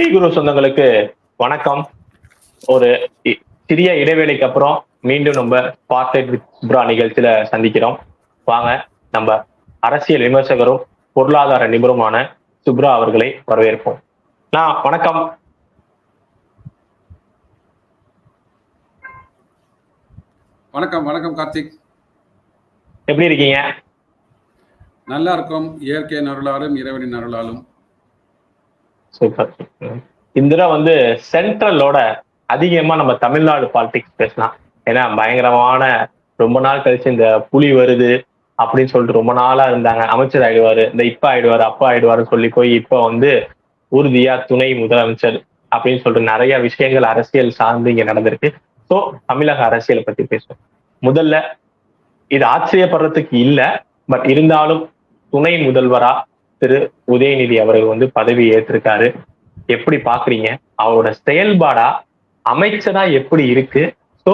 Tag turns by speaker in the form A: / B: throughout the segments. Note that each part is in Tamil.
A: ஸ்ரீ குரு சொந்தங்களுக்கு வணக்கம். ஒரு சிறிய இடைவேளைக்கு அப்புறம் மீண்டும் நம்ம பார்ட் சுப்ரா நிகழ்ச்சியில சந்திக்கிறோம். வாங்க நம்ம அரசியல் விமர்சகரும் பொருளாதார நிபுணருமான சுப்ரா அவர்களை வரவேற்போம். நான் வணக்கம்.
B: வணக்கம் வணக்கம் கார்த்திக்.
A: எப்படி இருக்கீங்க?
B: நல்லா இருக்கும். இயற்கையின் அருளாலும் இறைவனின் அருளாலும்
A: சூப்பர் இந்த தடவை வந்து சென்ட்ரலோட அதிகமா நம்ம தமிழ்நாடு பாலிடிக்ஸ் பேசலாம் ஏன்னா பயங்கரமான ரொம்ப நாள் கழிச்சு இந்த புலி வருது அப்படின்னு சொல்லிட்டு ரொம்ப நாளா இருந்தாங்க. அமைச்சர் ஆயிடுவாரு இந்த இப்ப ஆயிடுவாரு அப்பா ஆயிடுவாருன்னு சொல்லி போய் இப்ப வந்து உறுதியா துணை முதலமைச்சர் அப்படின்னு சொல்லிட்டு நிறைய விஷயங்கள் அரசியல் சார்ந்து இங்க நடந்திருக்கு. ஸோ தமிழக அரசியலை பத்தி பேசுவோம். முதல்ல இது ஆச்சரியப்படுறதுக்கு இல்ல பட் இருந்தாலும் துணை முதல்வரா திரு உதயநிதி அவர்கள் வந்து பதவி ஏற்றிருக்காரு. எப்படி பாக்குறீங்க? அவரோட செயல்பாடா அமைச்சரா எப்படி இருக்கு? சோ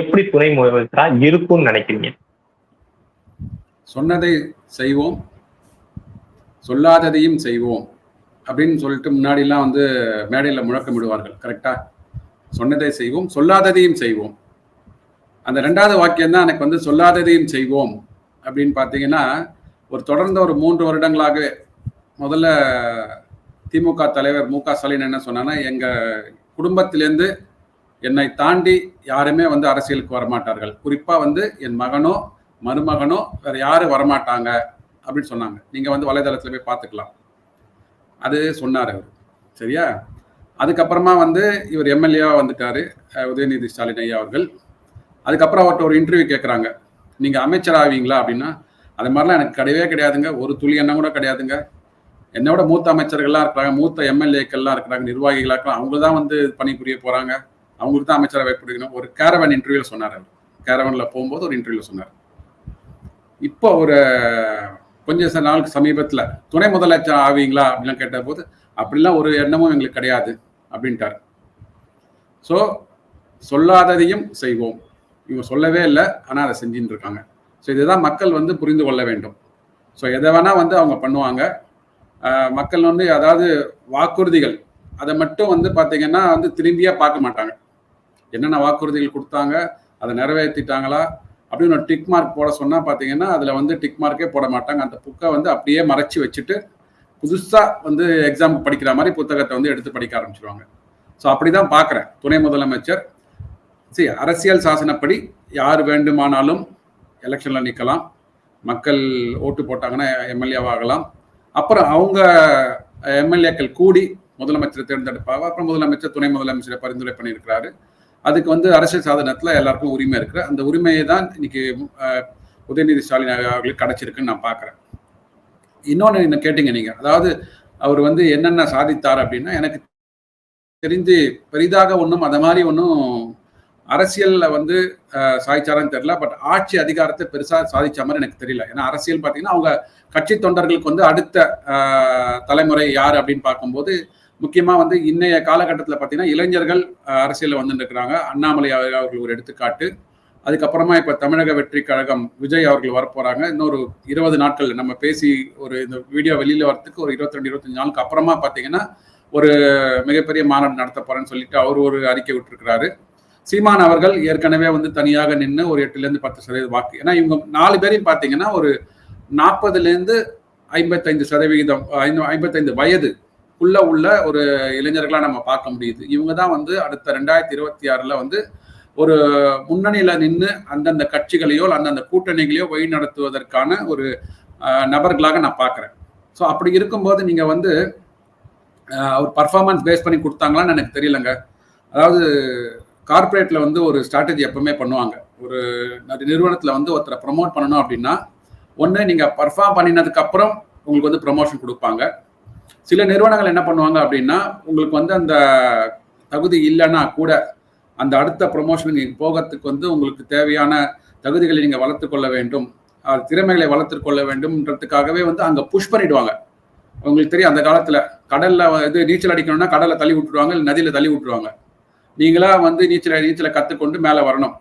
A: எப்படி துணை முதல்வரா இருக்கும்னு நினைக்கிறீங்க?
B: சொன்னதை செய்வோம். சொல்லாததையும் செய்வோம். அப்படின்னு சொல்லிட்டு முன்னாடிலாம் வந்து மேடையில் முழக்கமிடுவார்கள். கரெக்டா சொன்னதை செய்வோம் சொல்லாததையும் செய்வோம். அந்த ரெண்டாவது வாக்கியம் தான் எனக்கு வந்து சொல்லாததையும் செய்வோம். அப்படின்னு பார்த்தீங்கன்னா ஒரு தொடர்ந்த ஒரு மூன்று வருடங்களாகவே முதல்ல திமுக தலைவர் மு க ஸ்டாலின் என்ன சொன்னான்னா எங்கள் குடும்பத்திலேருந்து என்னை தாண்டி யாருமே வந்து அரசியலுக்கு வரமாட்டார்கள். குறிப்பாக வந்து என் மகனோ மருமகனோ வேற யாரும் வரமாட்டாங்க அப்படின்னு சொன்னாங்க. நீங்கள் வந்து வலைதளத்தில் போய் பார்த்துக்கலாம். அது சொன்னார் அவர். சரியா? அதுக்கப்புறமா வந்து இவர் எம்எல்ஏவா வந்துட்டாரு உதயநிதி ஸ்டாலின் ஐயா அவர்கள். அதுக்கப்புறம் அவர்கிட்ட ஒரு இன்டர்வியூ கேட்குறாங்க நீங்கள் அமைச்சர் ஆவீங்களா அப்படின்னா அது மாதிரிலாம் எனக்கு கிடையவே கிடையாதுங்க. ஒரு துளி எண்ணம் கூட கிடையாதுங்க. என்னோட மூத்த அமைச்சர்கள்லாம் இருக்கிறாங்க மூத்த எம்எல்ஏக்கள்லாம் இருக்கிறாங்க நிர்வாகிகளாக இருக்கலாம் அவங்க தான் வந்து பணிபுரிய போகிறாங்க அவங்களுக்கு தான் அமைச்சரவை பிடிக்கணும். ஒரு கேரவன் இன்டர்வியூவில் சொன்னார் அவர். கேரவனில் போகும்போது ஒரு இன்டர்வியூவில் சொன்னார். இப்போ ஒரு கொஞ்சம் சில நாளுக்கு சமீபத்தில் துணை முதலமைச்சர் ஆவீங்களா அப்படிலாம் கேட்டபோது அப்படிலாம் ஒரு எண்ணமும் எங்களுக்கு கிடையாது அப்படின்ட்டார். ஸோ சொல்லாததையும் செய்வோம். இவங்க சொல்லவே இல்லை ஆனால் அதை செஞ்சுட்டு இருக்காங்க ஸோ இதுதான் மக்கள் வந்து புரிந்து கொள்ள வேண்டும். ஸோ எதை வேணால் வந்து அவங்க பண்ணுவாங்க. மக்கள் வந்து அதாவது வாக்குறுதிகள் அதை மட்டும் வந்து பார்த்தீங்கன்னா வந்து திரும்பியே பார்க்க மாட்டாங்க. என்னென்ன வாக்குறுதிகள் கொடுத்தாங்க அதை நிறைவேற்றிட்டாங்களா அப்படின்னு ஒரு டிக் மார்க் போட சொன்னால் பார்த்தீங்கன்னா அதில் வந்து டிக் மார்க்கே போட மாட்டாங்க. அந்த புக்கை வந்து அப்படியே மறைச்சி வச்சுட்டு புதுசாக வந்து எக்ஸாம் படிக்கிற மாதிரி புத்தகத்தை வந்து எடுத்து படிக்க ஆரம்பிச்சிருவாங்க. ஸோ அப்படி தான் பார்க்குறேன் துணை முதலமைச்சர் சரி அரசியல் சாசனப்படி யார் வேண்டுமானாலும் எலெக்ஷனில் நிற்கலாம் மக்கள் ஓட்டு போட்டாங்கன்னா எம்எல்ஏவாகலாம். அப்புறம் அவங்க எம்எல்ஏக்கள் கூடி முதலமைச்சர் தேர்ந்தெடுப்பாங்க. அப்புறம் முதலமைச்சர் துணை முதலமைச்சரை பரிந்துரை பண்ணியிருக்கிறாரு. அதுக்கு வந்து அரசியல் சாதனத்தில் எல்லாருக்கும் உரிமை இருக்கு. அந்த உரிமையை தான் இன்னைக்கு உதயநிதி ஸ்டாலின் அவர்களுக்கு கிடைச்சிருக்குன்னு நான் பார்க்குறேன். இன்னொன்று என்ன கேட்டீங்க நீங்கள் அதாவது அவர் வந்து என்னென்ன சாதித்தார் அப்படின்னா எனக்கு தெரிஞ்சு பெரிதாக ஒன்றும் அதை மாதிரி ஒன்றும் அரசியல்ல வந்து சாதிச்சாரான்னு தெரியல. பட் ஆட்சி அதிகாரத்தை பெருசா சாதிச்ச மாதிரி எனக்கு தெரியல. ஏன்னா அரசியல் பார்த்தீங்கன்னா அவங்க கட்சி தொண்டர்களுக்கு வந்து அடுத்த தலைமுறை யார் அப்படின்னு பார்க்கும்போது முக்கியமா வந்து இன்னைய காலகட்டத்தில் பார்த்தீங்கன்னா இளைஞர்கள் அரசியலில் அரசியல்ல வந்துட்டு இருக்கிறாங்க. அண்ணாமலை அவர்கள் ஒரு எடுத்துக்காட்டு. அதுக்கப்புறமா இப்போ தமிழக வெற்றி கழகம் விஜய் அவர்கள் வரப்போறாங்க. இன்னொரு இருபது நாட்கள் நம்ம பேசி ஒரு இந்த வீடியோ வெளியில் வரதுக்கு ஒரு இருபத்தி ரெண்டு இருபத்தஞ்சு நாளுக்கு அப்புறமா பார்த்தீங்கன்னா ஒரு மிகப்பெரிய மாநாடு நடத்த போறேன்னு சொல்லிட்டு அவர் ஒரு அறிக்கை விட்டுருக்கிறாரு. சீமான் அவர்கள் ஏற்கனவே வந்து தனியாக நின்று ஒரு எட்டுலேருந்து பத்து சதவீத வாக்கு. ஏன்னா இவங்க நாலு பேரையும் பார்த்தீங்கன்னா ஒரு நாற்பதுலேருந்து ஐம்பத்தைந்து சதவிகிதம் ஐம்பத்தைந்து வயது உள்ள உள்ள ஒரு இளைஞர்களாக நம்ம பார்க்க முடியுது. இவங்க தான் வந்து அடுத்த ரெண்டாயிரத்தி இருபத்தி ஆறில் வந்து ஒரு முன்னணியில் நின்று அந்தந்த கட்சிகளையோ அந்தந்த கூட்டணிகளையோ வழி நடத்துவதற்கான ஒரு நபர்களாக நான் பார்க்குறேன். ஸோ அப்படி இருக்கும்போது நீங்கள் வந்து ஒரு பர்ஃபார்மன்ஸ் பேஸ் பண்ணி கொடுத்தாங்களான்னு எனக்கு தெரியலங்க. அதாவது கார்பரேட்டில் வந்து ஒரு ஸ்ட்ராட்டஜி எப்பவுமே பண்ணுவாங்க. ஒரு நிறுவனத்தில் வந்து ஒருத்தரை ப்ரமோட் பண்ணணும் அப்படின்னா ஒன்று நீங்கள் பர்ஃபார்ம் பண்ணினதுக்கப்புறம் உங்களுக்கு வந்து ப்ரமோஷன் கொடுப்பாங்க. சில நிறுவனங்கள் என்ன பண்ணுவாங்க அப்படின்னா உங்களுக்கு வந்து அந்த தகுதி இல்லைன்னா கூட அந்த அடுத்த ப்ரொமோஷன் நீங்கள் போகிறதுக்கு வந்து உங்களுக்கு தேவையான தகுதிகளை நீங்கள் வளர்த்து கொள்ள வேண்டும். அது திறமைகளை வளர்த்து கொள்ள வேண்டும்ன்றதுக்காகவே வந்து அங்கே புஷ் பண்ணிடுவாங்க. உங்களுக்கு தெரியும் அந்த காலத்தில் கடலில் இது நீச்சல் அடிக்கணும்னா கடலில் தள்ளி விட்டுருவாங்க இல்லை நதியில் தள்ளி விட்டுருவாங்க. நீங்களா வந்து நீச்சல் நீச்சலை கற்றுக்கொண்டு மேலே வரணும்.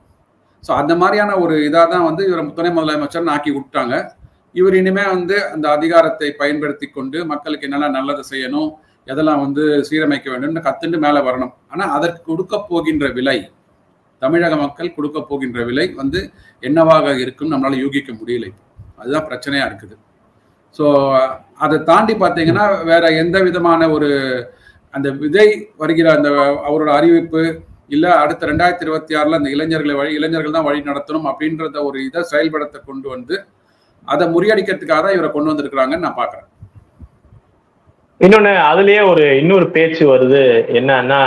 B: ஸோ அந்த மாதிரியான ஒரு இதாக தான் வந்து இவர் துணை முதலமைச்சர்னு ஆக்கி விட்டாங்க இவர் இனிமே வந்து அந்த அதிகாரத்தை பயன்படுத்தி கொண்டு மக்களுக்கு என்னெல்லாம் நல்லது செய்யணும் எதெல்லாம் வந்து சீரமைக்க வேண்டும்னு கத்துண்டு மேலே வரணும். ஆனால் அதற்கு கொடுக்க போகின்ற விலை தமிழக மக்கள் கொடுக்க போகின்ற விலை வந்து என்னவாக இருக்கும் நம்மளால யூகிக்க முடியலை அதுதான் பிரச்சனையா இருக்குது. ஸோ அதை தாண்டி பார்த்தீங்கன்னா வேற எந்த விதமான ஒரு அந்த விதை வருகிற அந்த அவரோட அறிவிப்பு இல்ல அடுத்த ரெண்டாயிரத்தி இருபத்தி ஆறுல அந்த இளைஞர்களை வழி இளைஞர்கள் தான் வழி நடத்தணும் அப்படின்றத ஒரு இதை செயல்படுத்த கொண்டு வந்து அதை முறியடிக்கிறதுக்காக தான் இவரை கொண்டு வந்திருக்கிறாங்கன்னு நான் பாக்குறேன்
A: இன்னொன்னு அதுலயே ஒரு இன்னொரு பேச்சு வருது என்னன்னா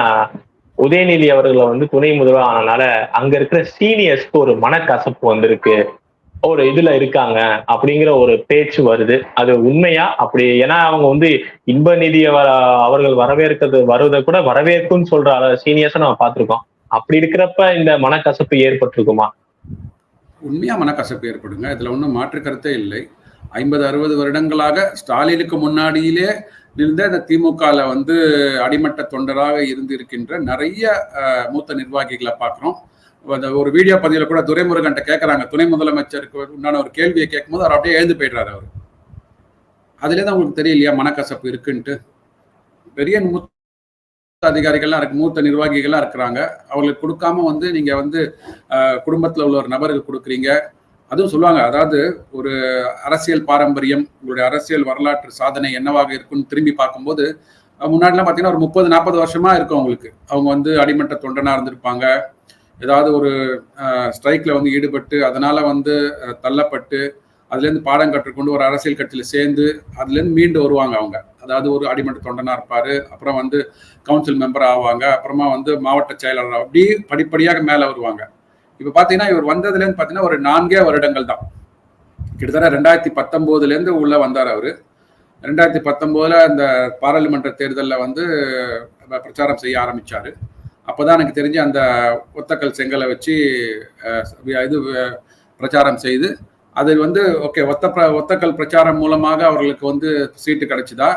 A: உதயநிதி அவர்களை வந்து துணை முதல்வர் ஆனனால அங்க இருக்கிற சீனியர்ஸ்க்கு ஒரு மனக்கசப்பு வந்திருக்கு. ஒரு இதுல இருக்காங்க அப்படிங்கிற ஒரு பேச்சு வருது. அது உண்மையா? அப்படி ஏன்னா அவங்க வந்து இன்ப நிதியை அவ- அவர்கள் வரவேற்கிறது வருவதை கூட வரவேற்கும்னு சொல்ற சீனியர்ஸை நம்ம பார்த்திருக்கோம். அப்படி இருக்கிறப்ப இந்த மனக்கசப்பு ஏற்பட்டிருக்குமா?
B: உண்மையா மனக்கசப்பு ஏற்படுங்க. இதுல ஒன்றும் மாற்று கருத்தே இல்லை. ஐம்பது அறுபது வருடங்களாக ஸ்டாலினுக்கு முன்னாடியிலே இருந்த இந்த திமுகல வந்து அடிமட்ட தொண்டராக இருந்து இருக்கின்ற நிறைய மூத்த நிர்வாகிகளை பார்க்குறோம். ஒரு வீடியோ பதிவில் கூட துரைமுருகன்ட்ட கேட்குறாங்க துணை முதலமைச்சருக்கு உண்டான ஒரு கேள்வியை கேட்கும்போது அவர் அப்படியே எழுந்து போயிடுறாரு அவர். அதுலேயே தான் உங்களுக்கு தெரியலையா? மனக்கசப்பு இருக்குன்ட்டு. பெரிய மூத்த அதிகாரிகள்லாம் இருக்கு மூத்த நிர்வாகிகள்லாம் இருக்கிறாங்க. அவங்களுக்கு கொடுக்காம வந்து நீங்கள் வந்து குடும்பத்தில் உள்ள ஒரு நபர்கள் கொடுக்குறீங்க. அதுவும் சொல்லுவாங்க அதாவது ஒரு அரசியல் பாரம்பரியம் உங்களுடைய அரசியல் வரலாற்று சாதனை என்னவாக இருக்குன்னு திரும்பி பார்க்கும்போது முன்னாடிலாம் பார்த்தீங்கன்னா ஒரு முப்பது நாற்பது வருஷமா இருக்கும் அவங்களுக்கு. அவங்க வந்து அடிமட்ட தொண்டனாக இருந்திருப்பாங்க. ஏதாவது ஒரு ஸ்ட்ரைக்ல வந்து ஈடுபட்டு அதனால வந்து தள்ளப்பட்டு அதுலேருந்து பாடம் கற்றுக்கொண்டு ஒரு அரசியல் கட்சியில் சேர்ந்து அதுலேருந்து மீண்டு வருவாங்க அவங்க. அதாவது ஒரு அடிமட்ட தொண்டனாக இருப்பார் அப்புறம் வந்து கவுன்சில் மெம்பர் ஆவாங்க அப்புறமா வந்து மாவட்ட செயலாளர் அப்படி படிப்படியாக மேலே வருவாங்க. இப்போ பார்த்தீங்கன்னா இவர் வந்ததுலேருந்து பார்த்தீங்கன்னா ஒரு நான்கே வருடங்கள் தான். கிட்டத்தட்ட ரெண்டாயிரத்தி பத்தொம்போதுலேருந்து உள்ளே வந்தார் அவர். ரெண்டாயிரத்தி பத்தொம்போதில் அந்த பாராளுமன்ற தேர்தலில் வந்து பிரச்சாரம் செய்ய அப்போ அப்போதான் எனக்கு தெரிஞ்சு அந்த ஒத்தக்கல் செங்கலை வச்சு இது பிரச்சாரம் செய்து அதில் வந்து ஓகே ஒத்த பிர- ஒத்தக்கல் பிரச்சாரம் மூலமாக அவர்களுக்கு வந்து சீட்டு கிடைச்சிதா?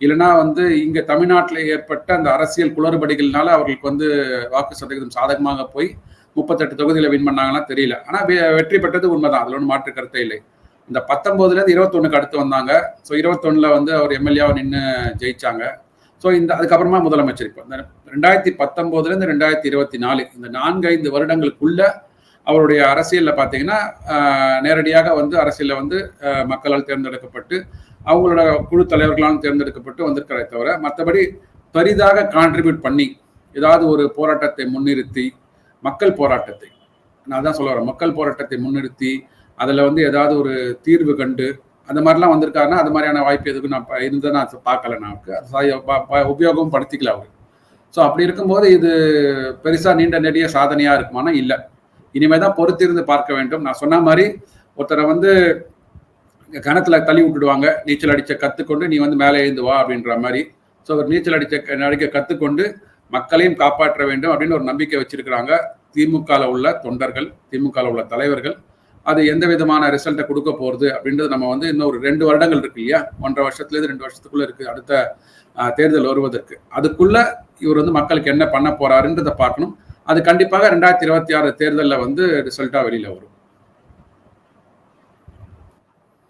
B: இல்லைன்னா வந்து இங்கே தமிழ்நாட்டில் ஏற்பட்ட அந்த அரசியல் குளறுபடிகள்னால அவர்களுக்கு வந்து வாக்கு சதவீதம் சாதகமாக போய் முப்பத்தெட்டு தொகுதியில் வின் பண்ணாங்கன்னா தெரியல. ஆனால் வெற்றி பெற்றது உண்மைதான். அதில் ஒன்றும் மாற்று கருத்தே இல்லை. இந்த பத்தொம்போதுலேருந்து இருபத்தொன்னுக்கு அடுத்து வந்தாங்க. ஸோ இருபத்தொன்னில் வந்து அவர் எம்எல்ஏவா நின்று ஜெயிச்சாங்க. ஸோ இந்த அதுக்கப்புறமா முதலமைச்சர் இப்போ ரெண்டாயிரத்தி பத்தொம்போதுலேருந்து ரெண்டாயிரத்தி இருபத்தி நாலு. இந்த நான்கு ஐந்து வருடங்களுக்குள்ள அவருடைய அரசியலில் பார்த்தீங்கன்னா நேரடியாக வந்து அரசியலில் வந்து மக்களால் தேர்ந்தெடுக்கப்பட்டு அவங்களோட குழு தலைவர்களாலும் தேர்ந்தெடுக்கப்பட்டு வந்திருக்கிறதை தவிர மற்றபடி பெரிதாக கான்ட்ரிபியூட் பண்ணி ஏதாவது ஒரு போராட்டத்தை முன்னிறுத்தி மக்கள் போராட்டத்தை நான் தான் சொல்ல வரேன் மக்கள் போராட்டத்தை முன்னிறுத்தி அதில் வந்து ஏதாவது ஒரு தீர்வு கண்டு அந்த மாதிரிலாம் வந்திருக்காருன்னா அது மாதிரியான வாய்ப்பு எதுக்கும் நான் ப- நான் பார்க்கல. நமக்கு உபயோகம் படுத்திக்கல அவர். ஸோ அப்படி இருக்கும்போது இது பெருசாக நீண்ட நெடிய சாதனையாக இருக்குமானா இல்லை. இனிமே தான் பொறுத்திருந்து பார்க்க வேண்டும். நான் சொன்ன மாதிரி ஒருத்தரை வந்து கணத்தில் தள்ளி விட்டுடுவாங்க. நீச்சல் அடிச்ச கற்றுக்கொண்டு நீ வந்து மேலே எழுந்து வா அப்படின்ற மாதிரி. ஸோ அவர் நீச்சல் அடிச்ச அடிக்க கற்றுக்கொண்டு மக்களையும் காப்பாற்ற வேண்டும் அப்படின்னு ஒரு நம்பிக்கை வச்சிருக்கிறாங்க. திமுகவில் உள்ள தொண்டர்கள் திமுகவில் உள்ள தலைவர்கள். அது எந்த விதமான ரிசல்ட்டை கொடுக்க போகிறது அப்படின்றது நம்ம வந்து இன்னும் ஒரு ரெண்டு வருடங்கள் இருக்கு இல்லையா? ஒன்றரை வருஷத்துலேருந்து ரெண்டு வருஷத்துக்குள்ளே இருக்குது அடுத்த தேர்தல் வருவதற்கு. அதுக்குள்ளே இவர் வந்து மக்களுக்கு என்ன பண்ண போறாருன்றதை பார்க்கணும். அது கண்டிப்பாக ரெண்டாயிரத்தி இருபத்தி ஆறு தேர்தலில் வந்து ரிசல்ட்டா வெளியில வரும்.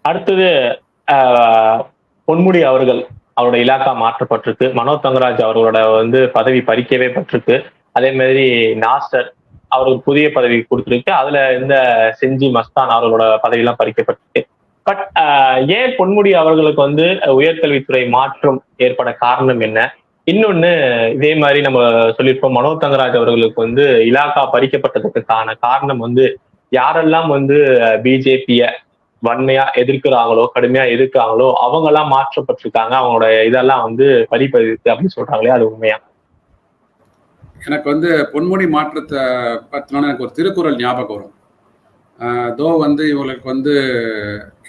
A: அடுத்தது ஆஹ், பொன்முடி அவர்கள் அவரோட இலாக்கா மாற்றப்பட்டிருக்கு. மனோ தங்கராஜ் அவர்களோட வந்து பதவி பறிக்கவே பட்டிருக்கு. அதே மாதிரி நாஸ்டர் அவருக்கு புதிய பதவி கொடுத்துருக்கு. அதுல இந்த செஞ்சி மஸ்தான் அவர்களோட பதவியெல்லாம் பறிக்கப்பட்டிருக்கு. பட் ஏன் பொன்முடி அவர்களுக்கு வந்து உயர்கல்வித்துறை மாற்றம் ஏற்பட காரணம் என்ன? இன்னொன்னு இதே மாதிரி நம்ம சொல்லியிருப்போம் மனோ தங்கராஜ் அவர்களுக்கு வந்து இலாக்கா பறிக்கப்பட்டதுக்கான காரணம் வந்து யாரெல்லாம் வந்து பிஜேபிய வன்மையா எதிர்க்கிறாங்களோ கடுமையா எதிர்க்கிறாங்களோ அவங்க எல்லாம் மாற்றப்பட்டிருக்காங்க. அவங்களோட இதெல்லாம் வந்து பறிப்பதிருக்கு அப்படின்னு சொல்றாங்களே அது உண்மையா?
B: எனக்கு வந்து பொன்முடி மாற்றத்தை பற்றினோன்னு எனக்கு ஒரு திருக்குறள் ஞாபகம் வரும். தோ வந்து இவங்களுக்கு வந்து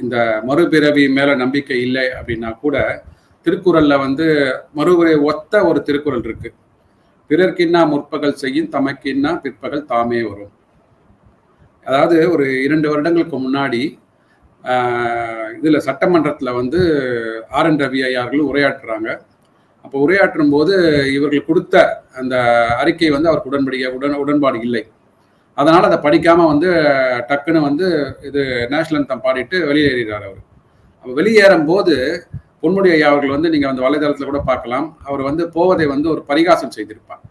B: இந்த மறுபிறவி மேல நம்பிக்கை இல்லை அப்படின்னா கூட திருக்குறள்ல வந்து மறுபுறை ஒத்த ஒரு திருக்குறள் இருக்கு. பிறர்க்கின்னா முற்பகல் செய்யும் தமக்கின்னா பிற்பகல் தாமே வரும். அதாவது ஒரு இரண்டு வருடங்களுக்கு முன்னாடி ஆஹ் இதுல சட்டமன்றத்துல வந்து ஆர் என் ரவி ஐயார்கள் உரையாற்றுறாங்க. அப்போ உரையாற்றும் போது இவர்கள் கொடுத்த அந்த அறிக்கை வந்து அவருக்கு உடன்படிக்கை உடன் உடன்பாடு இல்லை. அதனால அதை படிக்காம வந்து டக்குன்னு வந்து இது நேஷனல் அந்தம் பாடிட்டு வெளியேறார் அவர். அப்போ வெளியேறும் போது பொன்முடி ஐயா அவர்கள் வந்து நீங்க அந்த வலைதளத்துல கூட பார்க்கலாம். அவர் வந்து போவதை வந்து ஒரு பரிகாசம் செய்திருப்பார்.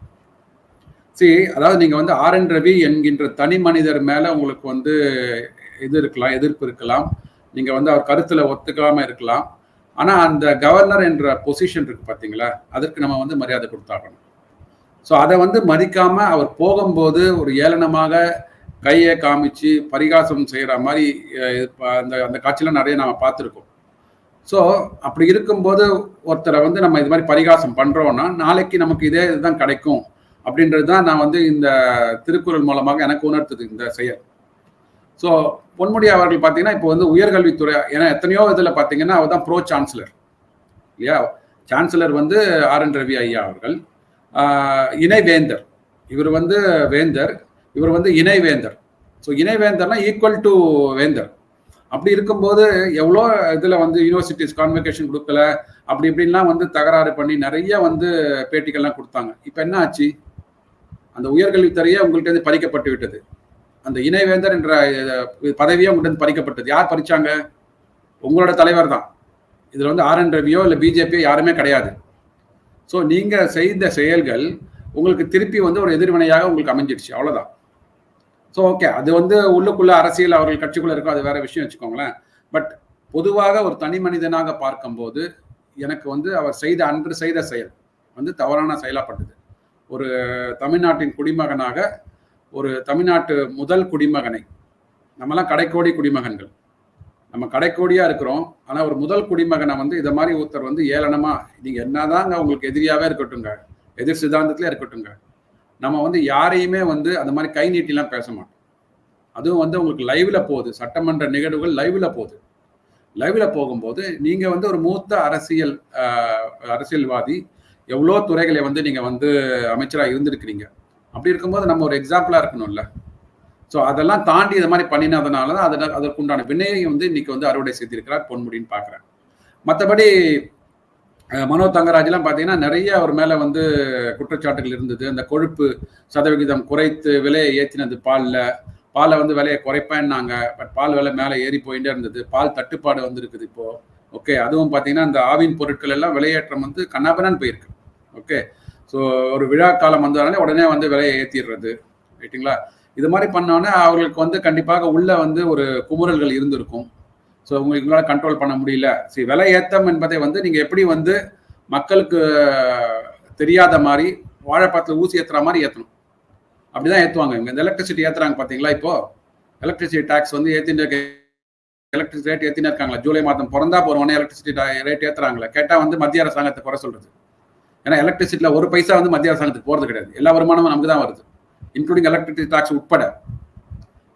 B: சரி அதாவது நீங்க வந்து ஆர் என் ரவி என்கின்ற தனி மனிதர் மேல உங்களுக்கு வந்து இது இருக்கலாம் எதிர்ப்பு இருக்கலாம். நீங்க வந்து அவர் கருத்துல ஒத்துக்காம இருக்கலாம். ஆனா அந்த கவர்னர் என்ற பொசிஷன் இருக்கு பாத்தீங்களா? அதற்கு நம்ம வந்து மரியாதை கொடுத்தாகணும். ஸோ அதை வந்து மதிக்காம அவர் போகும்போது ஒரு ஏளனமாக கையை காமிச்சு பரிகாசம் செய்யற மாதிரி அந்த அந்த காட்சியெல்லாம் நிறைய நாம பார்த்துருக்கோம். ஸோ அப்படி இருக்கும்போது ஒருத்தரை வந்து நம்ம இது மாதிரி பரிகாசம் பண்ணுறோன்னா நாளைக்கு நமக்கு இதே இதுதான் கிடைக்கும். அப்படின்றது தான் நான் வந்து இந்த திருக்குறள் மூலமாக எனக்கு உணர்த்துது இந்த செயல். ஸோ பொன்முடி அவர்கள் பார்த்தீங்கன்னா இப்போ வந்து உயர்கல்வித்துறை ஏன்னா எத்தனையோ இதில் பார்த்தீங்கன்னா அவர் தான் ப்ரோ சான்சலர் இல்லையா? சான்சலர் வந்து ஆர் என் ரவி ஐயா அவர்கள். இணை இணைவேந்தர். இவர் வந்து வேந்தர். இவர் வந்து இணைவேந்தர். ஸோ இணைவேந்தர்னா ஈக்குவல் டு வேந்தர். அப்படி இருக்கும்போது எவ்வளோ இதில் வந்து யூனிவர்சிட்டிஸ் கான்வெகேஷன் கொடுக்கல அப்படி இப்படின்லாம் வந்து தகராறு பண்ணி நிறைய வந்து பேட்டிகள்லாம் கொடுத்தாங்க. இப்போ என்ன ஆச்சு? அந்த உயர்கல்வித்துறையே உங்கள்கிட்ட இருந்து பறிக்கப்பட்டு விட்டது. அந்த இணைவேந்தர் என்ற பதவியே உங்கள்கிட்ட பறிக்கப்பட்டது. யார் பறிச்சாங்க? உங்களோட தலைவர் தான். இதில் வந்து ஆர் என் ரவியோ இல்லை பிஜேபியோ யாருமே கிடையாது. ஸோ நீங்கள் செய்த செயல்கள் உங்களுக்கு திருப்பி வந்து ஒரு எதிர்வினையாக உங்களுக்கு அமைஞ்சிடுச்சு. அவ்வளோதான் ஸோ ஓகே அது வந்து உள்ளுக்குள்ள அரசியல் அவர்கள் கட்சிக்குள்ள இருக்கோ அது வேற விஷயம் வச்சுக்கோங்களேன். பட் பொதுவாக ஒரு தனி மனிதனாக பார்க்கும்போது எனக்கு வந்து அவர் செய்த அன்று செய்த செயல் வந்து தவறான செயலாப்பட்டது. ஒரு தமிழ்நாட்டின் குடிமகனாக ஒரு தமிழ்நாட்டு முதல் குடிமகனை நம்மலாம் கடைக்கோடி குடிமகன்கள். நம்ம கடைக்கோடியா இருக்கிறோம் ஆனா ஒரு முதல் குடிமகனை வந்து இதை மாதிரி ஒருத்தர் வந்து ஏளனமா நீங்க என்னதாங்க உங்களுக்கு எதிரியாவே இருக்கட்டுங்க எதிர் சித்தாந்தத்திலே இருக்கட்டுங்க நம்ம வந்து யாரையுமே வந்து அந்த மாதிரி கை நீட்டிலாம் பேச மாட்டோம். அதுவும் வந்து உங்களுக்கு லைவ்ல போகுது. சட்டமன்ற நிகழ்வுகள் லைவ்ல போகுது. லைவ்ல போகும்போது நீங்க வந்து ஒரு மூத்த அரசியல் அரசியல்வாதி எவ்வளோ துறைகளை வந்து நீங்க வந்து அமைச்சராக இருந்திருக்கிறீங்க. அப்படி இருக்கும்போது நம்ம ஒரு எக்ஸாம்பிளா இருக்கணும்ல. ஸோ அதெல்லாம் தாண்டி இதை மாதிரி பண்ணினதுனால தான் அதில் அதற்குண்டான வினையை வந்து இன்னைக்கு வந்து அறுவடை செய்திருக்கிறார் பொன்முடின்னு பார்க்குறேன். மற்றபடி மனோ தங்கராஜ்லாம் பார்த்தீங்கன்னா நிறைய அவர் மேலே வந்து குற்றச்சாட்டுகள் இருந்தது. அந்த கொழுப்பு சதவிகிதம் குறைத்து விலையை ஏற்றினது பாலில். பாலை வந்து விலையை குறைப்பேன்னாங்க. பட் பால் விலை மேலே ஏறி போயிட்டே இருந்தது. பால் தட்டுப்பாடு வந்திருக்குது இப்போ. ஓகே அதுவும் பார்த்தீங்கன்னா இந்த ஆவின் பொருட்கள் எல்லாம் விலையேற்றம் வந்து கண்ணாபனன் போயிருக்கு. ஓகே ஸோ ஒரு விழா காலம் வந்ததுனாலே உடனே வந்து விலையை ஏற்றிடுறது ரைட்டுங்களா இது மாதிரி பண்ணோன்னே அவர்களுக்கு வந்து கண்டிப்பாக உள்ள வந்து ஒரு குமுறல்கள் இருந்திருக்கும். ஸோ உங்களுக்கு உங்களால் கண்ட்ரோல் பண்ண முடியல. சரி விலை ஏத்தம் என்பதை வந்து நீங்கள் எப்படி வந்து மக்களுக்கு தெரியாத மாதிரி வாழைப்பழத்தில் ஊசி ஏற்றுற மாதிரி ஏற்றணும் அப்படிதான் ஏற்றுவாங்க இவங்க இந்த எலக்ட்ரிசிட்டி ஏற்றுறாங்க பார்த்தீங்களா இப்போ? எலக்ட்ரிசிட்டி டேக்ஸ் வந்து ஏற்றிட்டு எலக்ட்ரிசிட்டி ரேட் ஏற்றினே இருக்காங்களா. ஜூலை மாதம் பிறந்தா போகிறவனே எலக்ட்ரிசிட்டி ரேட் ஏற்றுறாங்களே கேட்டால் வந்து மத்திய அரசாங்கத்தை குறை சொல்கிறது ஏன்னா எலக்ட்ரிசிட்டியில் ஒரு பைசா வந்து மத்திய அரசாங்கத்துக்கு போகிறது கிடையாது. எல்லா வருமானமும் நமக்கு தான் வருது. இன்க்ளூடிங் எலக்ட்ரிசிட்டி டாக்ஸ் உட்பட.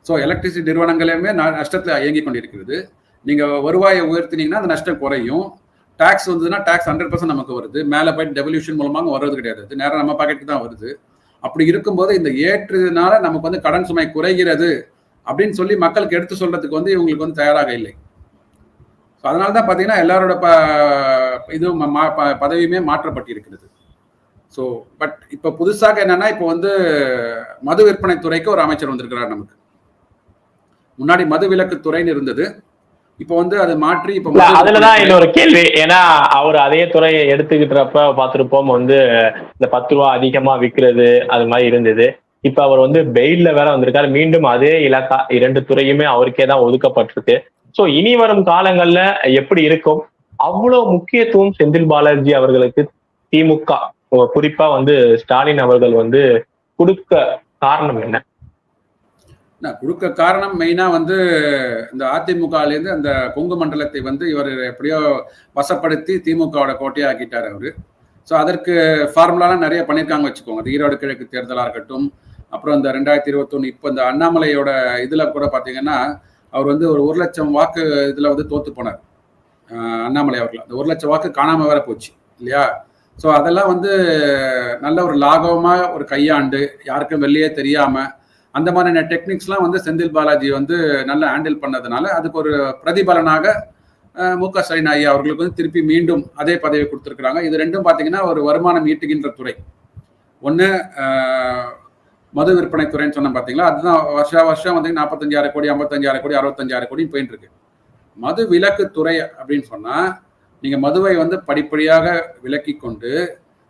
B: ஸோ எலக்ட்ரிசிட்டி நிறுவனங்களையுமே நஷ்டத்தில் இயங்கி கொண்டிருக்கிறது. நீங்கள் வருவாயை உயர்த்தினீங்கன்னா அந்த நஷ்டம் குறையும். டேக்ஸ் வந்ததுன்னா டாக்ஸ் ஹண்ட்ரட் பர்சன்ட் நமக்கு வருது. மேலே போயிட்டு டெவல்யூஷன் மூலமாக வர்றது கிடையாது. நேரம் நம்ம பாக்கெட்டுக்கு தான் வருது. அப்படி இருக்கும்போது இந்த ஏற்றுனால நமக்கு வந்து கடன் சுமை குறைகிறது அப்படின்னு சொல்லி மக்களுக்கு எடுத்து சொல்றதுக்கு வந்து இவங்களுக்கு வந்து தயாராக இல்லை. ஸோ அதனால தான் பார்த்தீங்கன்னா எல்லாரோட ப இதுவும் மா- ப- பதவியுமே மாற்றப்பட்டிருக்கிறது. ஸோ பட் இப்போ புதுசாக என்னன்னா இப்போ வந்து மது விற்பனை துறைக்கு ஒரு அமைச்சர் வந்திருக்கிறார் நமக்கு. முன்னாடி மது விலக்கு துறைன்னு இருந்தது. இப்போ வந்து அதை மாற்றி இப்போ
A: அதுலதான் இன்னொரு கேள்வி. ஏன்னா அவர் அதே துறையை எடுத்துக்கிட்டப்ப பார்த்திருப்போம் வந்து இந்த பத்து ரூபா அதிகமா விக்கிறது அது மாதிரி இருந்தது. இப்ப அவர் வந்து பெயில்ல வேற வந்திருக்காரு. மீண்டும் அதே இலக்கா இரண்டு துறையுமே அவருக்கே தான் ஒதுக்கப்பட்டிருக்கு. சோ இனி வரும் காலங்கள்ல எப்படி இருக்கும்? அவ்வளவு முக்கியத்துவம் செந்தில் பாலாஜி அவர்களுக்கு திமுக. குறிப்பா வந்து ஸ்டாலின் அவர்கள் வந்து கொடுக்க காரணம் என்ன?
B: கொடுக்க காரணம் மெயினாக வந்து இந்த அதிமுகலேருந்து அந்த கொங்கு மண்டலத்தை வந்து இவர் எப்படியோ வசப்படுத்தி திமுகவோட கோட்டையாக்கிட்டார் அவர். ஸோ அதற்கு ஃபார்முலாலாம் நிறைய பண்ணியிருக்காங்க வச்சுக்கோங்க. அது ஈரோடு கிழக்கு தேர்தலாக இருக்கட்டும் அப்புறம் இந்த ரெண்டாயிரத்தி இருபத்தொன்று இப்போ இந்த அண்ணாமலையோட இதில் கூட பார்த்தீங்கன்னா அவர் வந்து ஒரு ஒரு லட்சம் வாக்கு இதில் வந்து தோற்று போனார். அண்ணாமலை அவர்கள். அந்த ஒரு லட்சம் வாக்கு காணாமல் வேற போச்சு இல்லையா? ஸோ அதெல்லாம் வந்து நல்ல ஒரு லாகவமாக ஒரு கையாண்டு யாருக்கும் வெளியே தெரியாமல் அந்த மாதிரியான டெக்னிக்ஸ்லாம் வந்து செந்தில் பாலாஜி வந்து நல்லா ஹேண்டில் பண்ணதுனால அதுக்கு ஒரு பிரதிபலனாக மு க ஸ்டாலின் ஐயா அவர்களுக்கு வந்து திருப்பி மீண்டும் அதே பதவி கொடுத்துருக்குறாங்க. இது ரெண்டும் பார்த்தீங்கன்னா ஒரு வருமானம் ஈட்டுகின்ற துறை. ஒன்று மது விற்பனை துறைன்னு சொன்னேன் பார்த்தீங்களா அதுதான் வருஷா வருஷம் வந்து நாற்பத்தஞ்சாயிரம் கோடி ஐம்பத்தஞ்சாயிரம் கோடி அறுபத்தஞ்சாயிரம் கோடி போயிட்டு இருக்கு மது விலக்கு துறை அப்படின்னு சொன்னால் நீங்கள் மதுவை வந்து படிப்படியாக விலக்கி கொண்டு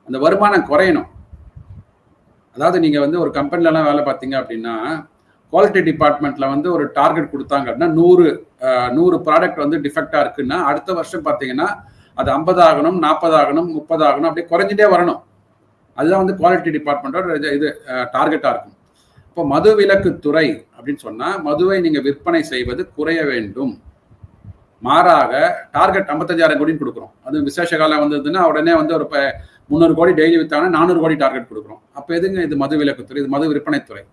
B: அந்த வருமானம் குறையணும். அதாவது நீங்கள் வந்து ஒரு கம்பெனிலலாம் வேலை பார்த்தீங்க அப்படின்னா குவாலிட்டி டிபார்ட்மெண்ட்டில் வந்து ஒரு டார்கெட் கொடுத்தாங்க அப்படின்னா நூறு நூறு ப்ராடக்ட் வந்து டிஃபெக்டாக இருக்குன்னா அடுத்த வருஷம் பார்த்தீங்கன்னா அது ஐம்பது ஆகணும் நாற்பது ஆகணும் முப்பது ஆகணும் அப்படியே குறைஞ்சிட்டே வரணும். அதுதான் வந்து குவாலிட்டி டிபார்ட்மெண்ட்டோட இது- டார்கெட்டாக இருக்கும். இப்போ மது விலக்கு துறை அப்படின்னு சொன்னால் மதுவை நீங்கள் விற்பனை செய்வது குறைய வேண்டும். மாறாக டார்கெட் ஐம்பத்தஞ்சாயிரம் கோடின்னு கொடுக்குறோம். அது விசேஷ காலம் வந்ததுன்னா உடனே வந்து ஒரு இப்போ முந்நூறு கோடி டெய்லி வித்தாங்கன்னா நானூறு கோடி டார்கெட் கொடுக்குறோம். அப்போ எதுங்க இது மது விலக்குத்துறை? இது மது விற்பனைத்துறை.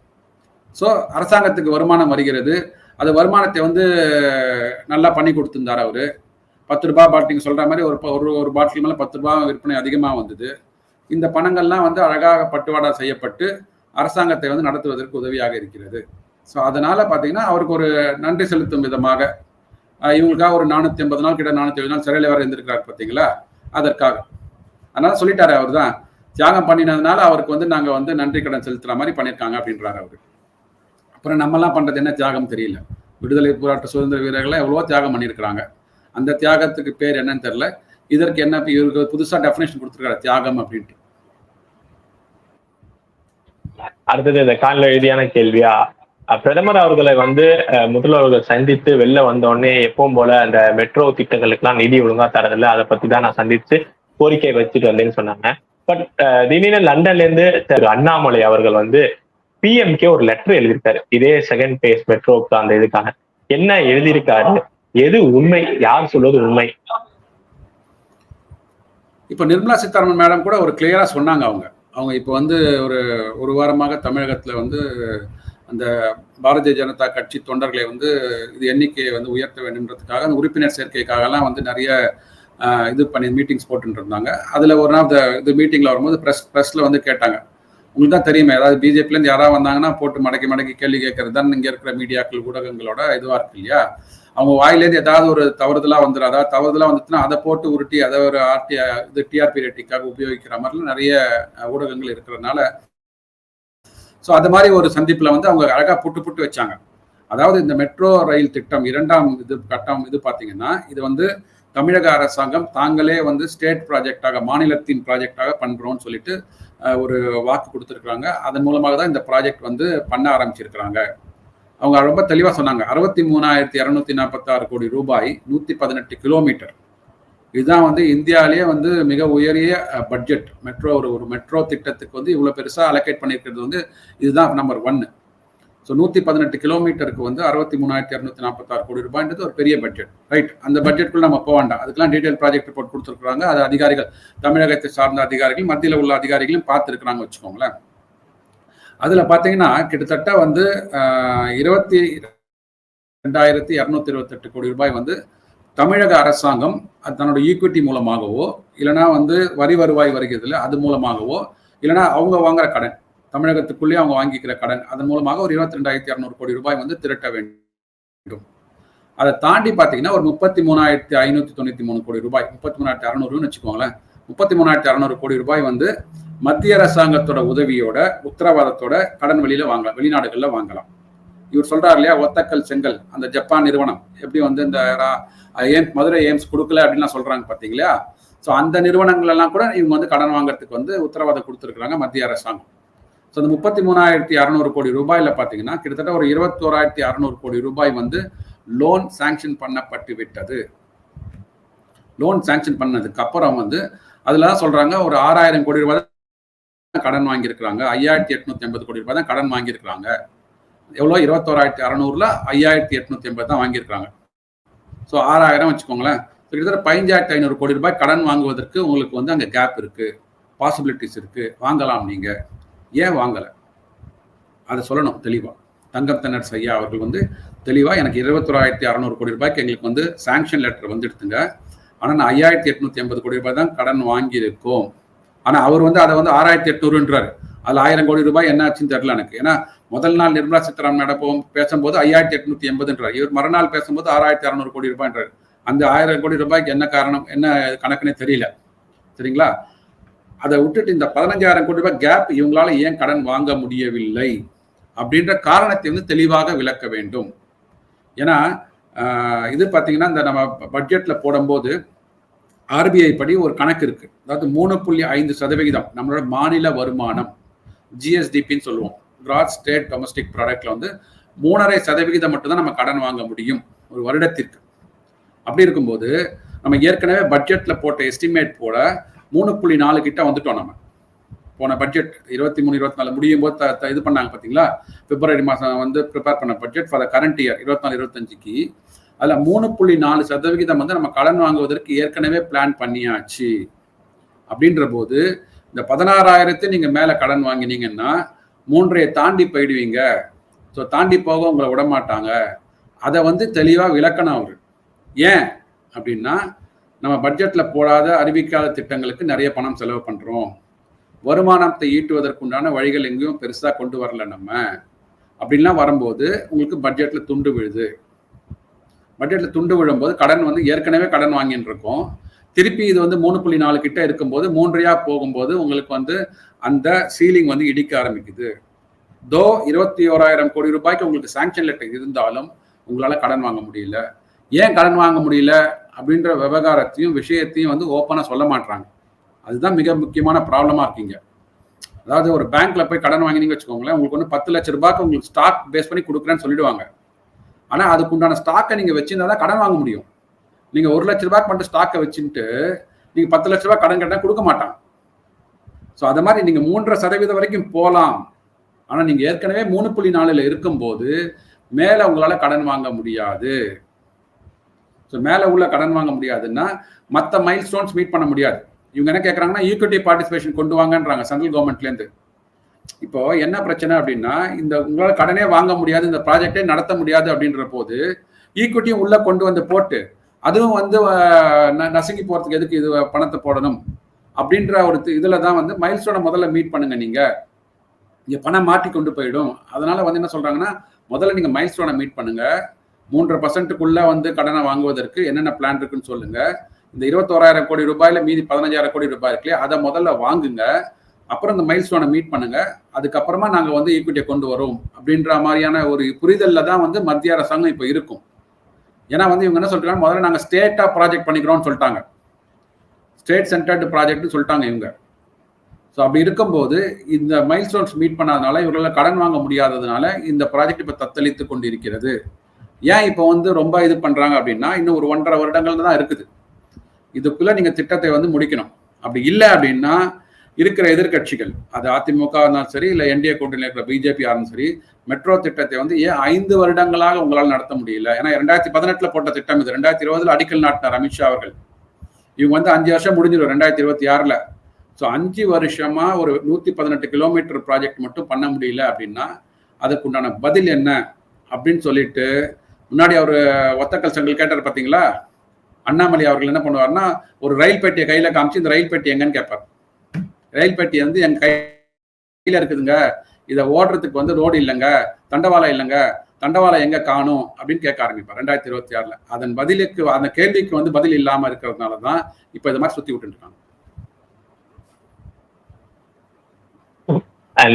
B: ஸோ அரசாங்கத்துக்கு வருமானம் வருகிறது. அது வருமானத்தை வந்து நல்லா பண்ணி கொடுத்துருந்தார் அவர். பத்து ரூபா பாட்டில் சொல்கிற மாதிரி ஒரு ப- ஒரு ஒரு பாட்டில் மேலே பத்து ரூபா விற்பனை அதிகமாக வந்தது. இந்த பணங்கள்லாம் வந்து அழகாக பட்டுவாடா செய்யப்பட்டு அரசாங்கத்தை வந்து நடத்துவதற்கு உதவியாக இருக்கிறது. ஸோ அதனால் பார்த்தீங்கன்னா அவருக்கு ஒரு நன்றி செலுத்தும் விதமாக இவங்களுக்காக ஒரு நானூற்றி ஐம்பது நாள் கிட்ட நானூற்றி ஐம்பது நாள் சிறையில் வர இருந்திருக்கிறார் பார்த்தீங்களா அதற்காக. அதனால சொல்லிட்டாரு அவர் தான் தியாகம் பண்ணினதுனால அவருக்கு வந்து நாங்க வந்து நன்றி கடன் செலுத்துற மாதிரி பண்ணியிருக்காங்க அப்படின்றாரு அவரு. அப்புறம் நம்மலாம் பண்றது என்ன? தியாகம் தெரியல. விடுதலை போராட்ட சுதந்திர வீரர்கள்லாம் எவ்வளவோ தியாகம் பண்ணியிருக்கிறாங்க அந்த தியாகத்துக்கு பேர் என்னன்னு தெரியல. இதற்கு என்ன இவருக்கு புதுசா டெஃபினேஷன் கொடுத்துருக்காரு தியாகம் அப்படின்ட்டு.
A: அடுத்தது இந்த காலில் எழுதியான கேள்வியா? பிரதமர் அவர்களை வந்து முதல்வர்கள் சந்தித்து வெளில வந்த உடனே எப்பவும் போல அந்த மெட்ரோ திட்டங்களுக்கெல்லாம் நிதி ஒழுங்கா தரதில்ல. அதை பத்தி தான் நான் சந்திச்சு கோரிக்கை வச்சுட்டு வந்தேன்னு சொன்னாங்க. பட் திடீர்னு லண்டன்ல இருந்து அண்ணாமலை அவர்கள் வந்து பிஎம்கே ஒரு லெட்டர் எழுதியிருக்காரு. இதே செகண்ட் பேஸ் மெட்ரோக்கு அந்த இதுக்காக. என்ன எழுதியிருக்காரு? எது உண்மை? யார் சொல்வது உண்மை?
B: இப்ப நிர்மலா சீதாராமன் மேடம் கூட ஒரு கிளியரா சொன்னாங்க அவங்க. அவங்க இப்போ வந்து ஒரு ஒரு வாரமாக தமிழகத்துல வந்து அந்த பாரதிய ஜனதா கட்சி தொண்டர்களை வந்து இது எண்ணிக்கையை வந்து உயர்த்த வேண்டும்ன்றதுக்காக அந்த உறுப்பினர் சேர்க்கைக்காகலாம் வந்து நிறைய இது பண்ணி மீட்டிங்ஸ் போட்டுட்டு இருந்தாங்க. அதில் ஒரு நாள் இந்த இது மீட்டிங்கில் வரும்போது ப்ரெஸ் ப்ரெஸ்ஸில் வந்து கேட்டாங்க. உங்களுக்கு தான் தெரியுமே ஏதாவது பிஜேபிலேருந்து யாராவது வந்தாங்கன்னா போட்டு மடக்கி மடக்கி கேள்வி கேட்கறது தான் இங்கே இருக்கிற மீடியாக்கள் ஊடகங்களோட இதுவாக இருக்கு இல்லையா? அவங்க வாயிலேருந்து ஏதாவது ஒரு தவறுதலாக வந்துடும் அதாவது தவறுதலாக வந்துச்சுன்னா அதை போட்டு உருட்டி அதை ஒரு ஆர்டி இது டிஆர்பி ரேட்டிங்காக உபயோகிக்கிற மாதிரிலாம் நிறைய ஊடகங்கள் இருக்கிறதுனால ஸோ அது மாதிரி ஒரு சந்திப்பில் வந்து அவங்க அழகாக புட்டு புட்டு வச்சாங்க. அதாவது இந்த மெட்ரோ ரயில் திட்டம் இரண்டாம் இது கட்டம் இது பார்த்தீங்கன்னா இது வந்து தமிழக அரசாங்கம் தாங்களே வந்து ஸ்டேட் ப்ராஜெக்டாக மாநிலத்தின் ப்ராஜெக்டாக பண்றோம்னு சொல்லிட்டு ஒரு வாக்கு கொடுத்துருக்குறாங்க. அதன் மூலமாக தான் இந்த ப்ராஜெக்ட் வந்து பண்ண ஆரம்பிச்சிருக்கிறாங்க. அவங்க ரொம்ப தெளிவாக சொன்னாங்க. அறுபத்தி மூணாயிரத்தி இரநூத்தி நாற்பத்தாறு கோடி ரூபாய் நூற்றி பதினெட்டு கிலோமீட்டர். இதுதான் வந்து இந்தியாவிலேயே வந்து மிக உயரிய பட்ஜெட். மெட்ரோ ஒரு ஒரு மெட்ரோ திட்டத்துக்கு வந்து இவ்வளோ பெருசாக அலோகேட் பண்ணியிருக்கிறது வந்து இதுதான் நம்பர் ஒன்னு ஸோ நூற்றி பதினெட்டு கிலோமீட்டருக்கு வந்து அறுபத்தி மூணாயிரத்தி இரநூத்தி நாற்பத்தாறு கோடி ரூபாய்ன்றது ஒரு பெரிய பட்ஜெட் ரைட் அந்த பட்ஜெட்டுக்குள்ள நம்ம போக வேண்டாம். அதுக்கெல்லாம் டீடைல் ப்ராஜெக்ட் ரிப்போர்ட் கொடுத்துருக்காங்க அது அதிகாரிகள் தமிழகத்தை சார்ந்த அதிகாரிகள் மத்தியில் உள்ள அதிகாரிகளும் பார்த்துருக்குறாங்க வச்சுக்கோங்களேன். அதில் பார்த்தீங்கன்னா கிட்டத்தட்ட வந்து இருபத்தி ரெண்டாயிரத்தி இரநூத்தி இருபத்தெட்டு கோடி ரூபாய் வந்து தமிழக அரசாங்கம் அது தன்னோட ஈக்விட்டி மூலமாகவோ இல்லைனா வந்து வரி வருவாய் வருகிறதுல அது மூலமாகவோ இல்லைனா அவங்க வாங்குற கடன் தமிழகத்துக்குள்ளேயே அவங்க வாங்கிக்கிற கடன் அதன் மூலமாக ஒரு இருபத்தி ரெண்டாயிரத்தி இரநூறு கோடி ரூபாய் வந்து திரட்ட வேண்டும். அதை தாண்டி பார்த்தீங்கன்னா ஒரு முப்பத்தி மூணாயிரத்தி ஐநூற்றி தொண்ணூற்றி மூணு கோடி ரூபாய் முப்பத்தி மூணாயிரத்தி அறநூறுன்னு வச்சுக்கோங்களேன். முப்பத்தி மூணாயிரத்தி அறநூறு கோடி ரூபாய் வந்து மத்திய அரசாங்கத்தோட உதவியோட உத்தரவாதத்தோட கடன் வெளியில வாங்கலாம் வெளிநாடுகளில் வாங்கலாம். இவர் சொல்றாரு இல்லையா ஒத்தக்கல் செங்கல் அந்த ஜப்பான் நிறுவனம் எப்படி வந்து இந்த ஏம்ஸ் மதுரை எய்ம்ஸ் கொடுக்கல அப்படின்லாம் சொல்றாங்க பார்த்தீங்களா? ஸோ அந்த நிறுவனங்கள் எல்லாம் கூட இவங்க வந்து கடன் வாங்குறதுக்கு வந்து உத்தரவாதம் கொடுத்துருக்குறாங்க மத்திய அரசாங்கம். ஸோ அந்த முப்பத்தி மூணாயிரத்தி அறநூறு கோடி ரூபாயில் பார்த்தீங்கன்னா கிட்டத்தட்ட ஒரு இருபத்தோராயிரத்தி அறநூறு கோடி ரூபாய் வந்து லோன் சாங்ஷன் பண்ணப்பட்டு விட்டது. லோன் சாங்ஷன் பண்ணதுக்கு அப்புறம் வந்து அதில் தான் சொல்கிறாங்க ஒரு ஆறாயிரம் கோடி ரூபாய் தான் கடன் வாங்கியிருக்கிறாங்க. ஐயாயிரத்தி எட்நூத்தி ஐம்பது கோடி ரூபாய் தான் கடன் வாங்கியிருக்கிறாங்க. எவ்வளோ? இருபத்தோராயிரத்தி அறநூறுல ஐயாயிரத்தி எட்நூத்தி ஐம்பது தான் வாங்கியிருக்காங்க ஸோ ஆறாயிரம் வச்சுக்கோங்களேன். கிட்டத்தட்ட பதினஞ்சாயிரத்தி ஐநூறு கோடி ரூபாய் கடன் வாங்குவதற்கு உங்களுக்கு வந்து அங்கே கேப் இருக்கு. பாசிபிலிட்டிஸ் இருக்கு. வாங்கலாம் நீங்கள் ஏன் வாங்கலை? அதை சொல்லணும் தெளிவாக தங்கம் தன்னர் ஐயா அவர்கள் வந்து தெளிவாக எனக்கு இருபத்தொராயிரத்தி அறநூறு கோடி ரூபாய்க்கு எங்களுக்கு வந்து சாங்ஷன் லெட்டர் வந்து எடுத்துங்க. நான் ஐயாயிரத்தி எட்நூத்தி எண்பது கோடி ரூபாய் தான் கடன் வாங்கியிருக்கோம். ஆனால் அவர் வந்து அதை வந்து ஆறாயிரத்தி எட்நூறுன்றாரு. அதில் ஆயிரம் கோடி ரூபாய் என்ன ஆச்சுன்னு தெரில எனக்கு. ஏன்னா முதல் நாள் நிர்மலா சீதாராமன் நடப்போம் பேசும்போது ஐயாயிரத்தி எட்நூத்தி எண்பதுன்றார். இவர் மறுநாள் பேசும்போது ஆறாயிரத்தி அறநூறு கோடி ரூபாய்ன்றார். அந்த ஆயிரம் கோடி ரூபாய்க்கு என்ன காரணம் என்ன கணக்குன்னே தெரியல. சரிங்களா? அதை விட்டுட்டு இந்த பதினஞ்சாயிரம் கோடி ரூபாய் கேப் இவங்களால ஏன் கடன் வாங்க முடியவில்லை? அப்படின்ற காரணத்தை வந்து தெளிவாக விளக்க வேண்டும். ஏன்னா இது பார்த்தீங்கன்னா இந்த நம்ம பட்ஜெட்ல போடும்போது ஆர்பிஐ படி ஒரு கணக்கு இருக்கு. அதாவது மூணு புள்ளி ஐந்து சதவிகிதம் நம்மளோட மாநில வருமானம் ஜிஎஸ்டிபின்னு சொல்லுவோம். கிராஸ் ஸ்டேட் டொமஸ்டிக் ப்ராடக்ட்ல வந்து மூணரை சதவிகிதம் மட்டும்தான் நம்ம கடன் வாங்க முடியும் ஒரு வருடத்திற்கு. அப்படி இருக்கும்போது நம்ம ஏற்கனவே பட்ஜெட்ல போட்ட எஸ்டிமேட் போல மூணு புள்ளி நாலு கிட்ட வந்துட்டோம் நம்ம. போன பட்ஜெட் இருபத்தி மூணு இருபத்தி நாலு முடியும் போது இது பண்ணாங்க பார்த்தீங்களா பிப்ரவரி மாதம் வந்து ப்ரிப்பேர் பண்ண பட்ஜெட் ஃபார் கரண்ட் இயர் இருபத்தி நாலு இருபத்தஞ்சுக்கு அதில் மூணு புள்ளி நாலு சதவிகிதம் வந்து நம்ம கடன் வாங்குவதற்கு ஏற்கனவே பிளான் பண்ணியாச்சு. அப்படின்ற போது இந்த பதினாறாயிரத்தை நீங்கள் மேலே கடன் வாங்கினீங்கன்னா மூன்றையை தாண்டி போயிடுவீங்க. ஸோ தாண்டி போக உங்களை விட மாட்டாங்க அதை வந்து தெளிவாக விளக்கணும் அவர். ஏன்? அப்படின்னா நம்ம பட்ஜெட்டில் போடாத அறிவிக்காத திட்டங்களுக்கு நிறைய பணம் செலவு பண்ணுறோம் வருமானத்தை ஈட்டுவதற்குண்டான வழிகள் எங்கேயும் பெருசாக கொண்டு வரல நம்ம. அப்படின்லாம் வரும்போது உங்களுக்கு பட்ஜெட்டில் துண்டு விழுது. பட்ஜெட்டில் துண்டு விழும்போது கடன் வந்து ஏற்கனவே கடன் வாங்கின்னு இருக்கோம். திருப்பி இது வந்து மூணு புள்ளி நாலு கிட்ட இருக்கும்போது மூன்றையா போகும்போது உங்களுக்கு வந்து அந்த சீலிங் வந்து இடிக்க ஆரம்பிக்குது. தோ இருபத்தி ஓராயிரம் கோடி ரூபாய்க்கு உங்களுக்கு சாங்ஷன் லெட்டர் இருந்தாலும் உங்களால கடன் வாங்க முடியல. ஏன் கடன் வாங்க முடியல? அப்படின்ற விவகாரத்தையும் விஷயத்தையும் வந்து ஓப்பனாக சொல்ல மாட்டாங்க அதுதான் மிக முக்கியமான ப்ராப்ளமாக இருக்கீங்க. அதாவது ஒரு பேங்க்ல போய் கடன் வாங்கினீங்க வச்சுக்கோங்களேன் உங்களுக்கு வந்து பத்து லட்ச ரூபாய்க்கு உங்களுக்கு ஸ்டாக் பேஸ் பண்ணி கொடுக்குறேன்னு சொல்லிடுவாங்க. ஆனால் அதுக்குண்டான ஸ்டாக்கை நீங்கள் வச்சிருந்தா தான் கடன் வாங்க முடியும். நீங்கள் ஒரு லட்ச ரூபாய்க்கு மட்டும் ஸ்டாக்கை வச்சுட்டு நீங்கள் பத்து லட்ச ரூபாய் கடன் கேட்டால் கொடுக்க மாட்டான் ஸோ அது மாதிரி நீங்கள் மூன்றரை சதவீதம் வரைக்கும் போகலாம் ஆனால் நீங்கள் ஏற்கனவே மூணு புள்ளி நாலில் இருக்கும்போது மேலே உங்களால் கடன் வாங்க முடியாது. ஸோ மேலே உள்ள கடன் வாங்க முடியாதுன்னா மற்ற மைல் ஸ்டோன்ஸ் மீட் பண்ண முடியாது. இவங்க என்ன கேட்குறாங்கன்னா ஈக்விட்டி பார்ட்டிசிபேஷன் கொண்டு வாங்கன்றாங்க சென்ட்ரல் கவர்மெண்ட்லேருந்து இப்போ என்ன பிரச்சனை அப்படின்னா இந்த உங்களால் கடனே வாங்க முடியாது இந்த ப்ராஜெக்டே நடத்த முடியாது அப்படின்ற போது ஈக்விட்டியும் உள்ளே கொண்டு வந்து போட்டு அதுவும் வந்து ந- நசுங்கி போகிறதுக்கு எதுக்கு இது பணத்தை போடணும்? அப்படின்ற ஒரு இதில் தான் வந்து மைல்ஸ்டோனை முதல்ல மீட் பண்ணுங்க நீங்கள் இங்கே பணம் மாற்றி கொண்டு போயிடும். அதனால வந்து என்ன சொல்கிறாங்கன்னா முதல்ல நீங்கள் மைல்ஸ்டோனை மீட் பண்ணுங்கள் மூன்று பர்சன்ட்டுக்குள்ள வந்து கடனை வாங்குவதற்கு என்னென்ன பிளான் இருக்குன்னு சொல்லுங்க. இந்த இருபத்தோராயிரம் கோடி ரூபாயில மீதி பதினஞ்சாயிரம் கோடி ரூபாய் இருக்கு அதை முதல்ல வாங்குங்க. அப்புறம் இந்த மைல் ஸ்டோனை மீட் பண்ணுங்க. அதுக்கப்புறமா நாங்க வந்து ஈக்விட்டியை கொண்டு வரோம் அப்படின்ற மாதிரியான ஒரு புரிதல்ல தான் வந்து மத்திய அரசாங்கம் இப்போ இருக்கும். ஏன்னா வந்து இவங்க என்ன சொல்றாங்க? முதல்ல நாங்க ஸ்டேட்டா ப்ராஜெக்ட் பண்ணிக்கிறோம்னு சொல்லிட்டாங்க. ஸ்டேட் சென்டர்டு ப்ராஜெக்ட்னு சொல்லிட்டாங்க இவங்க. ஸோ அப்படி இருக்கும்போது இந்த மைல் ஸ்டோன்ஸ் மீட் பண்ணாதனால இவர்களால் கடன் வாங்க முடியாததுனால இந்த ப்ராஜெக்ட் இப்போ தத்தளித்து கொண்டிருக்கிறது. ஏன் இப்போ வந்து ரொம்ப இது பண்றாங்க அப்படின்னா இன்னும் ஒரு ஒன்றரை வருடங்கள் தான் இருக்குது. இதுக்குள்ள நீங்க திட்டத்தை வந்து முடிக்கணும். அப்படி இல்லை அப்படின்னா இருக்கிற எதிர்க்கட்சிகள் அது அதிமுக இருந்தாலும் சரி இல்லை என்டிஏ கூட்டணியில் இருக்கிற பிஜேபி இருந்தாலும் சரி மெட்ரோ திட்டத்தை வந்து ஏன் ஐந்து வருடங்களாக உங்களால் நடத்த முடியல? ஏன்னா ரெண்டாயிரத்தி பதினெட்டில் போட்ட திட்டம் இது. ரெண்டாயிரத்தி இருபதுல அடிக்கல் நாட்டினார் அமித்ஷா அவர்கள். இவங்க வந்து அஞ்சு வருஷம் முடிஞ்சிடும் ரெண்டாயிரத்தி இருபத்தி ஆறில். ஸோ அஞ்சு வருஷமா ஒரு நூற்றி பதினெட்டு கிலோமீட்டர் ப்ராஜெக்ட் மட்டும் பண்ண முடியல அப்படின்னா அதுக்குண்டான பதில் என்ன? அப்படின்னு சொல்லிட்டு முன்னாடி அவர் ஒத்தக்கல் செங்கல் கேட்டார் பார்த்தீங்களா அண்ணாமலை அவர்கள் என்ன பண்ணுவார்னா ஒரு ரயில் பெட்டியை கையில காமிச்சு இந்த ரயில் பெட்டி எங்கன்னு கேட்பார். ரயில் பெட்டி வந்து என் கையில் இருக்குதுங்க. இதை ஓடுறதுக்கு வந்து ரோடு இல்லைங்க. தண்டவாளம் இல்லைங்க. தண்டவாளம் எங்க காணும்? அப்படின்னு கேட்க ஆரம்பிப்பார் ரெண்டாயிரத்தி இருபத்தி ஆறுல. அதன் பதிலுக்கு அந்த கேள்விக்கு வந்து பதில் இல்லாம இருக்கிறதுனால தான் இப்போ இது மாதிரி சுத்தி
A: விட்டுருக்காங்க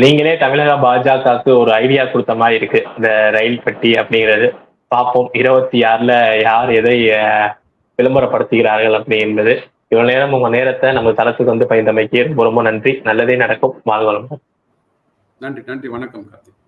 A: நீங்களே தமிழக பாஜகவுக்கு ஒரு ஐடியா கொடுத்த மாதிரி இருக்கு. இந்த ரயில் பெட்டி அப்படிங்கிறது. பார்ப்போம். இருபத்தி ஆறுல யார் எதை விளம்பரப்படுத்துகிறார்கள் அப்படி என்பது. இவ்வளவு நேரம் உங்க நேரத்தை நம்ம தளத்துக்கு வந்து பயந்தமைக்கு ரொம்ப ரொம்ப நன்றி. நல்லதே நடக்கும். வாழ்வளம்
B: நன்றி நன்றி. வணக்கம் கார்த்திக்.